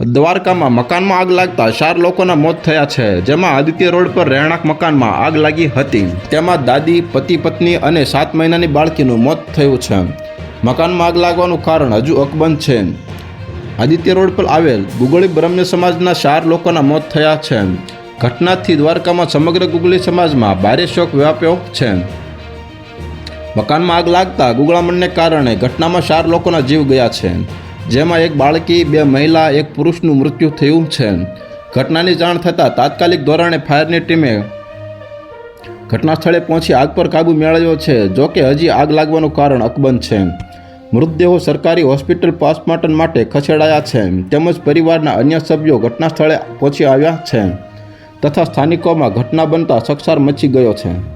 દ્વારકામાં મકાનમાં આગ લાગતા ચાર લોકોના મોત થયા છે. જેમાં આદિત્ય રોડ પર રહેણાંક મકાનમાં આગ લાગી હતી. તેમાં દાદી, પતિ, પત્ની અને સાત મહિનાની બાળકીનું મોત થયું છે. મકાનમાં આગ લાગવાનું કારણ હજુ અકબંધ છે. આદિત્ય રોડ પર આવેલ ગુગળી બ્રહ્મ્ય સમાજના ચાર લોકોના મોત થયા છે. ઘટનાથી દ્વારકામાં સમગ્ર ગુગળી સમાજમાં ભારે શોક વ્યાપ્યો છે. મકાનમાં આગ લાગતા ગુગળામણને કારણે ઘટનામાં ચાર લોકોના જીવ ગયા છે. જેમાં એક બાળકી, બે મહિલા, એક પુરુષનું મૃત્યુ થયું છે. ઘટનાની જાણ થતાં તાત્કાલિક ધોરણે ફાયરની ટીમે ઘટના સ્થળે પહોંચી આગ પર કાબૂ મેળવ્યો છે, જો કે હજી આગ લાગવાનું કારણ અકબંધ છે. મૃતદેહો સરકારી હોસ્પિટલ પોસ્ટમોર્ટમ માટે ખસેડાયા છે, તેમજ પરિવારના અન્ય સભ્યો ઘટના સ્થળે પહોંચી આવ્યા છે, તથા સ્થાનિકોમાં ઘટના બનતા સકસાર મચી ગયો છે.